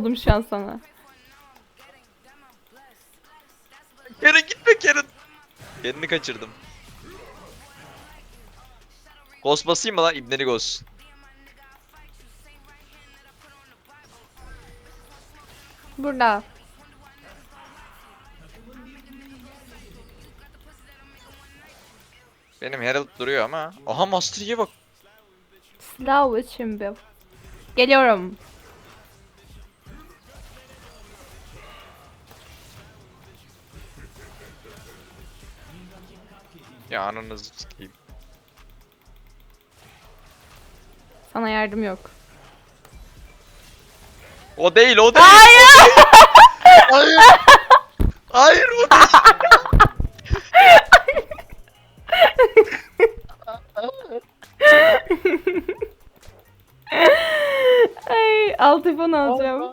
oldum şu an sana. Karen gitme Karen. Kendini kaçırdım. Ghost basayım mı lan? İbneli Ghost. Burada. Benim Herald duruyor ama. Aha Master Yi'ye bak. Silah için bir. Geliyorum. Ya ananızı sikeyim. Sana yardım yok. O değil o değil. Hayır! Hayır. Hayır o değil. Ay, alt telefon alacağım.